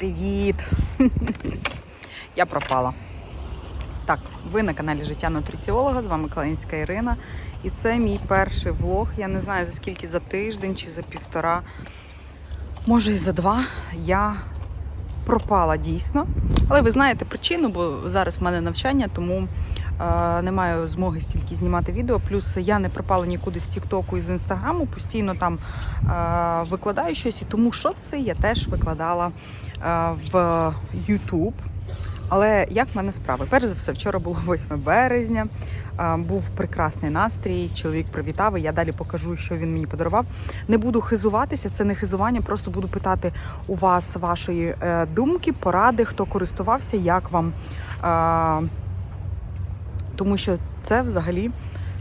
Привіт! Я пропала. Так, ви на каналі Життя Нутриціолога, з вами Калинська Ірина. І це мій перший влог. Я не знаю за скільки за тиждень чи за півтора, може і за два. Я пропала дійсно. Але ви знаєте причину, бо зараз в мене навчання, тому не маю змоги стільки знімати відео. Плюс я не пропала нікуди з Тіктоку і з Інстаграму, постійно там викладаю щось, і тому що це я теж викладала в Ютуб. Але як в мене справи? Перш за все, вчора було 8 березня. Був прекрасний настрій. Чоловік привітав. і Я далі покажу, що він мені подарував. Не буду хизуватися, це не хизування. Просто буду питати у вас вашої е, думки, поради, хто користувався, як вам. Тому що це взагалі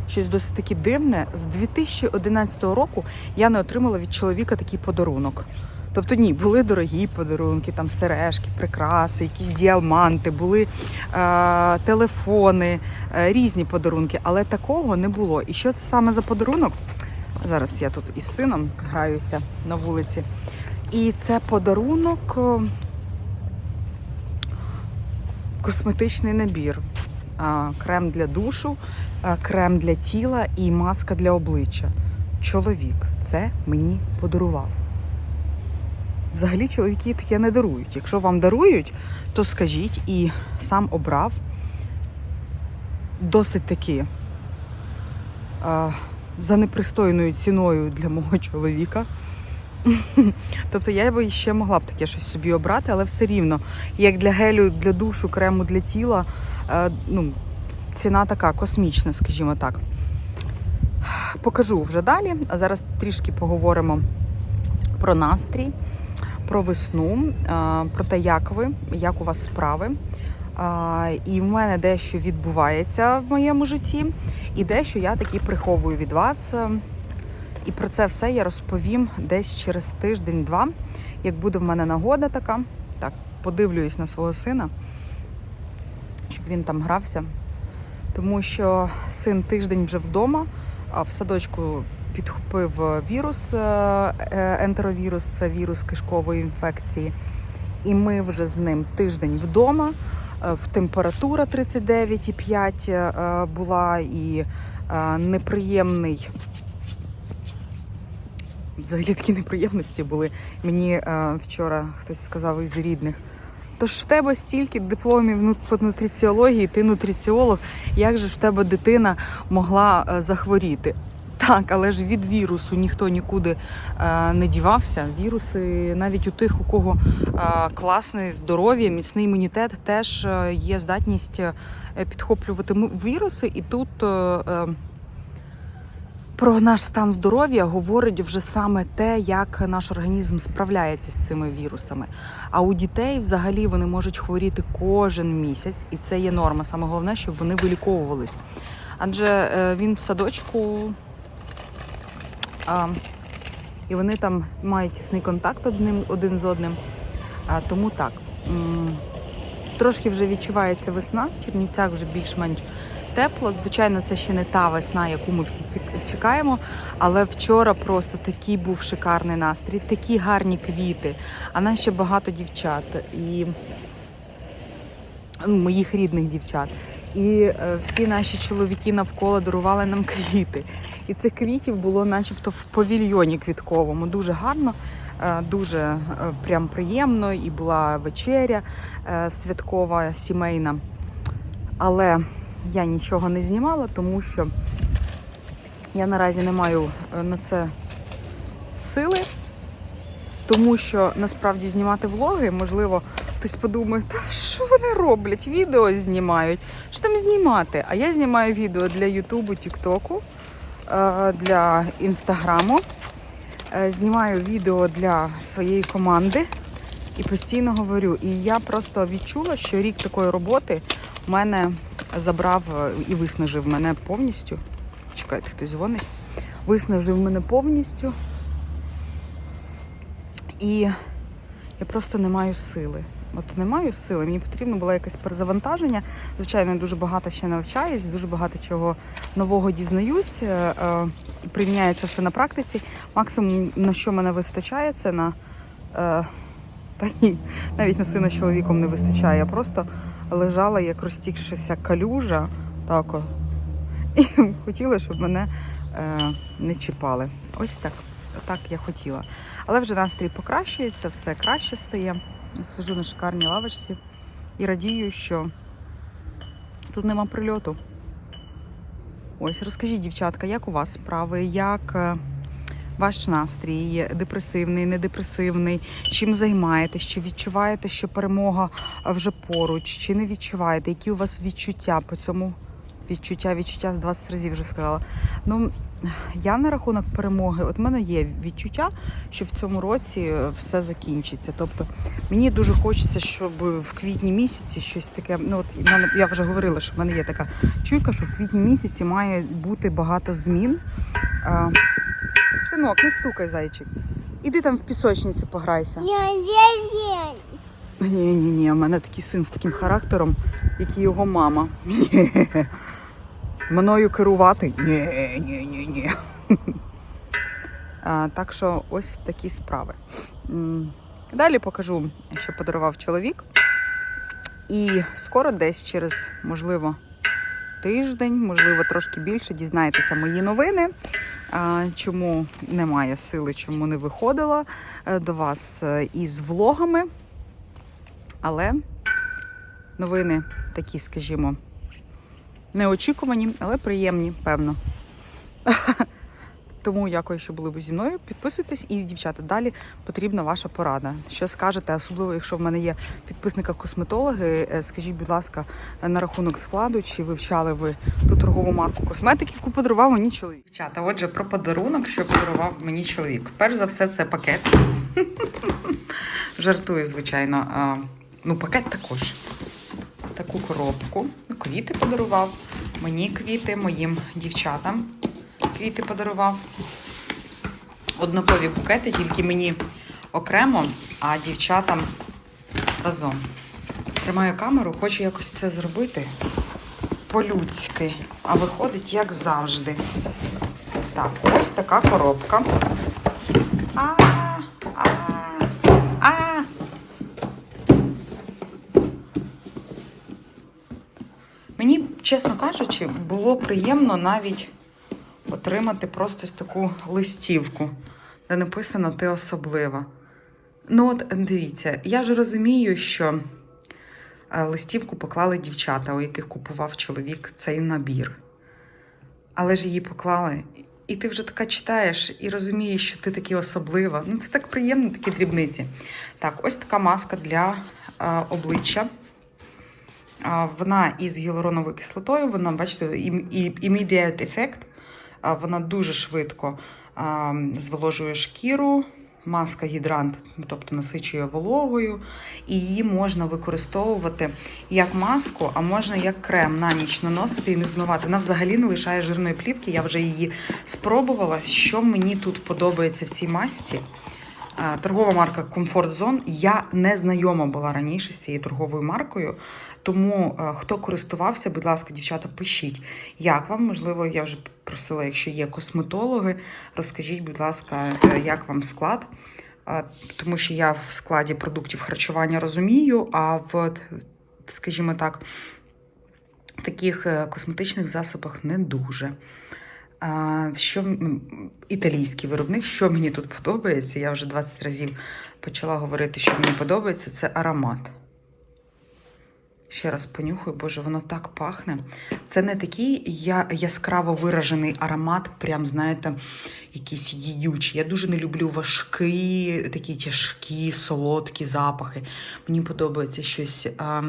щось досить таки дивне. З 2011 року я не отримала від чоловіка такий подарунок. Тобто ні, були дорогі подарунки, там сережки, прикраси, якісь діаманти, були е, телефони, е, різні подарунки, але такого не було. І що це саме за подарунок? Зараз я тут із сином граюся на вулиці. І це подарунок е, косметичний набір. Крем для душу, крем для тіла і маска для обличчя. Чоловік це мені подарував. Взагалі чоловіки таке не дарують. Якщо вам дарують, то скажіть і сам обрав досить таки за непристойною ціною для мого чоловіка. Тобто я б ще могла б таке щось собі обрати, але все рівно, як для гелю, для душу, крему для тіла, е, ну, ціна така космічна, скажімо так. Покажу вже далі, а зараз трішки поговоримо про настрій, про весну, е, про те, як ви, як у вас справи. А, І в мене дещо відбувається в моєму житті, і дещо я таки приховую від вас. І про це все я розповім десь через тиждень-два, як буде в мене нагода така. Так, подивлююсь на свого сина, щоб він там грався. Тому що син тиждень вже вдома, а в садочку підхопив вірус, е, е, ентеровірус, це вірус кишкової інфекції. І ми вже з ним тиждень вдома. Е, В температура 39,5 е, була і неприємний. Взагалі такі неприємності були. Мені е, вчора хтось сказав із рідних. Тож в тебе стільки дипломів по нутриціології, ти нутриціолог, як же в тебе дитина могла е, захворіти? Так, але ж від вірусу ніхто нікуди е, не дівався. Віруси, навіть у тих, у кого е, класне здоров'я, міцний імунітет, теж є здатність підхоплювати віруси. І тут про наш стан здоров'я говорить вже саме те, як наш організм справляється з цими вірусами. А у дітей взагалі вони можуть хворіти кожен місяць, і це є норма. Саме головне, щоб вони виліковувались. Адже е, він в садочку. А, і вони там мають тісний контакт одним, один з одним. А, тому так. Трошки вже відчувається весна, в Чернівцях вже більш-менш тепло. Звичайно, це ще не та весна, яку ми всі чекаємо. Але вчора просто такий був шикарний настрій, такі гарні квіти. А нас ще багато дівчат і ну, моїх рідних дівчат. І е, всі наші чоловіки навколо дарували нам квіти. І цих квітів було начебто в павільйоні квітковому. Дуже гарно, е, дуже е, прям приємно. І була вечеря святкова, сімейна. Але я нічого не знімала, тому що я наразі не маю е, на це сили. Тому що насправді знімати влоги, можливо, хтось подумає, та що вони роблять? Відео знімають. Що там знімати? А я знімаю відео для Ютубу, Тіктоку, е, для Інстаграму. Е, Знімаю відео для своєї команди і постійно говорю. І я просто відчула, що рік такої роботи в мене забрав е, і виснажив мене повністю. Чекайте, хтось дзвонить. Виснажив мене повністю. І я просто не маю сили. От не маю сили. Мені потрібно було якесь перезавантаження. Звичайно, дуже багато ще навчаюсь, дуже багато чого нового дізнаюсь. е, е, приміняється все на практиці. Максимум, на що мене вистачає, це на Та ні, навіть на сина з чоловіком не вистачає. Я просто лежала як розтікшася калюжа. Так. І хотіла, щоб мене е, не чіпали. Ось так. Так я хотіла. Але вже настрій покращується, все краще стає. Сижу на шикарній лавочці і радію, що тут нема прильоту. Ось, розкажіть, дівчатка, як у вас справи? Як е, ваш настрій? Депресивний, недепресивний? Чим займаєтесь? Чи відчуваєте, що перемога вже поруч? Чи не відчуваєте? Які у вас відчуття по цьому? Відчуття, відчуття 20 разів вже сказала. Ну, я на рахунок перемоги, от в мене є відчуття, що в цьому році все закінчиться. Тобто мені дуже хочеться, щоб в квітні місяці щось таке. Ну от мене я вже говорила, що в мене є така чуйка, що в квітні місяці має бути багато змін. Синок, не стукай, зайчик. Іди там в пісочниці пограйся. Ні, ні, ні, у мене такий син з таким характером, як і його мама. Ні. Мною керувати? Ні, ні, ні, ні. А, так що ось такі справи. Далі покажу, що подарував чоловік. І скоро десь через, можливо, тиждень, можливо, трошки більше дізнаєтеся мої новини. Чому немає сили, чому не виходила е, до вас е, із влогами. Але новини такі, скажімо, неочікувані, але приємні, певно. Тому дякую, що були ви зі мною. Підписуйтесь і, дівчата, далі потрібна ваша порада. Що скажете, особливо, якщо в мене є підписника косметологи, е, скажіть, будь ласка, на рахунок складу, чи вивчали ви ту торгову марку косметики, яку подарував мені чоловік. Дівчата, отже, про подарунок, що подарував мені чоловік. Перш за все, це пакет. Жартую, звичайно. Ну, пакет також. Таку коробку. Квіти подарував. Мені квіти, моїм дівчатам квіти подарував. Однакові букети, тільки мені окремо, а дівчатам разом. Тримаю камеру, хочу якось це зробити по-людськи, а виходить як завжди. Так, ось така коробка. А, а, а. Мені, чесно кажучи, було приємно навіть отримати просто таку листівку, де написано Ти особлива. Ну, от дивіться, я ж розумію, що е, листівку поклали дівчата, у яких купував чоловік цей набір. Але ж її поклали, і ти вже така читаєш і розумієш, що ти такі особлива. Ну, це так приємно, такі дрібниці. Так, ось така маска для е, обличчя. А, Вона із гіалуроновою кислотою, вона, бачите, ім- і- immediate effect. Вона дуже швидко зволожує шкіру. Маска гідрант, ну, тобто насичує вологою, і її можна використовувати як маску, а можна як крем на ніч наносити і не змивати. Вона взагалі не лишає жирної плівки. Я вже її спробувала. Що мені тут подобається в цій масці? Торгова марка Comfort Zone. Я не знайома була раніше з цією торговою маркою. Тому е, хто користувався, будь ласка, дівчата, пишіть, як вам, можливо, я вже просила, якщо є косметологи, розкажіть, будь ласка, е, як вам склад. Тому що я в складі продуктів харчування розумію, а в, скажімо так, таких е, косметичних засобах не дуже. Що італійський виробник, що мені тут подобається, я вже 20 разів почала говорити, що мені подобається, це аромат. Ще раз понюхаю, боже, воно так пахне. Це не такий я, яскраво виражений аромат, прям, знаєте, якийсь їдючий. Я дуже не люблю важкі, такі тяжкі, солодкі запахи. Мені подобається щось а,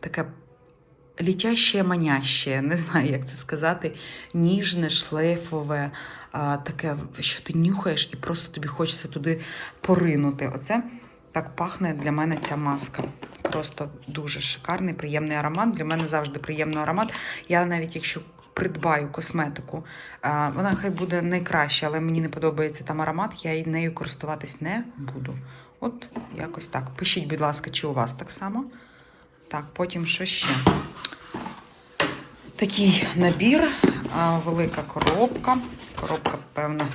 таке літяще, маняще, не знаю, як це сказати, ніжне, шлейфове, таке, що ти нюхаєш і просто тобі хочеться туди поринути. Оце так пахне для мене ця маска. Просто дуже шикарний, приємний аромат. Для мене завжди приємний аромат. Я навіть якщо придбаю косметику, вона хай буде найкраща, але мені не подобається там аромат, я нею користуватись не буду. От якось так. Пишіть, будь ласка, чи у вас так само. Так, потім що ще? Такий набір, велика коробка. Коробка, певно,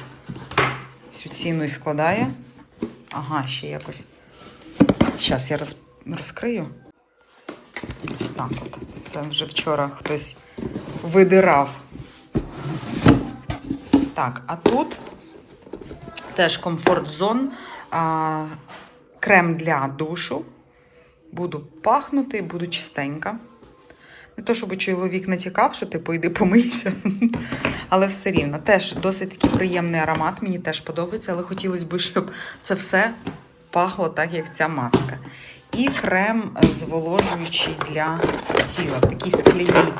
цю ціну і складає. Ага, ще якось Зараз я роз, розкрию. Ось так. Це вже вчора хтось видирав. Так, а тут теж комфорт зон, крем для душу. Буду пахнути, буду чистенька. Не то, щоб чоловік натякав, що типу йди помийся. Але все рівно. Теж досить такий приємний аромат, мені теж подобається, але хотілося б, щоб це все пахло так, як ця маска. І крем зволожуючий для тіла. В такій скляній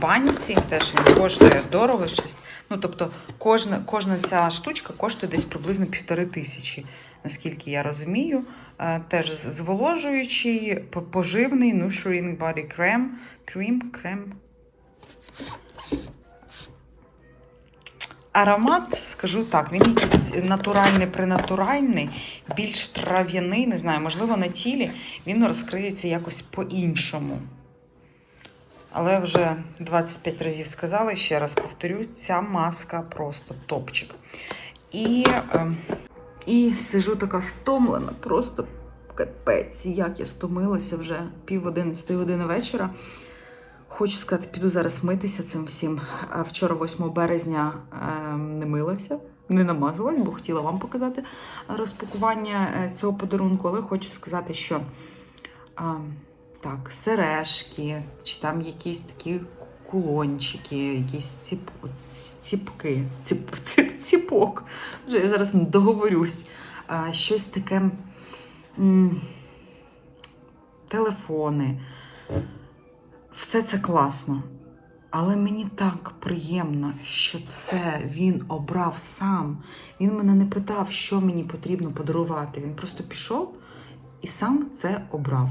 банці теж він коштує дорого щось. Ну, тобто, кожна, кожна ця штучка коштує десь приблизно півтори тисячі, наскільки я розумію. Теж зволожуючий, по- поживний Nurturing Body Cream. Cream, крем. Аромат, скажу так, він якийсь натуральний, принатуральний, більш трав'яний, не знаю, можливо, на тілі він розкриється якось по-іншому. Але вже 25 разів сказала, ще раз повторю, ця маска просто топчик. І, е, і сижу така стомлена, просто капець, як я стомилася вже пів одинадцятої години вечора. Хочу сказати, піду зараз митися цим всім. Вчора, 8 березня, е, не милася, не намазалась, бо хотіла вам показати розпакування е, цього подарунку. Але хочу сказати, що так, сережки, чи там якісь такі кулончики, якісь ціп, ціпки, ціп, ціп, ціпок. Вже я зараз не договорюсь. А, щось таке. м, телефони. Все це класно. Але мені так приємно, що це він обрав сам. Він мене не питав, що мені потрібно подарувати. Він просто пішов і сам це обрав.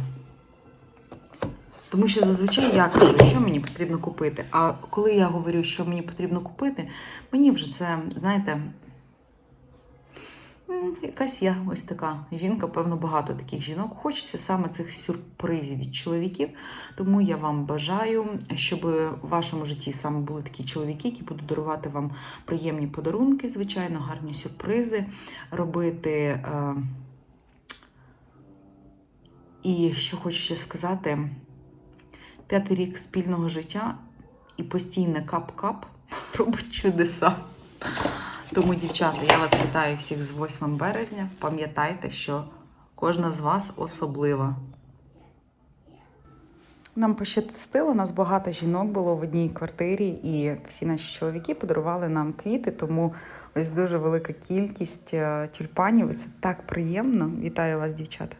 Тому що зазвичай я кажу, що мені потрібно купити. А коли я говорю, що мені потрібно купити, мені вже це, знаєте, якась я ось така жінка, певно, багато таких жінок. Хочеться саме цих сюрпризів від чоловіків. Тому я вам бажаю, щоб в вашому житті саме були такі чоловіки, які будуть дарувати вам приємні подарунки, звичайно, гарні сюрпризи робити. Е, І що хочу ще сказати, п'ятий рік спільного життя і постійне кап-кап робить чудеса. Тому, дівчата, я вас вітаю всіх з 8 березня. Пам'ятайте, що кожна з вас особлива. Нам пощастило, нас багато жінок було в одній квартирі, і всі наші чоловіки подарували нам квіти, тому ось дуже велика кількість е, тюльпанів. і Це так приємно. Вітаю вас, дівчата.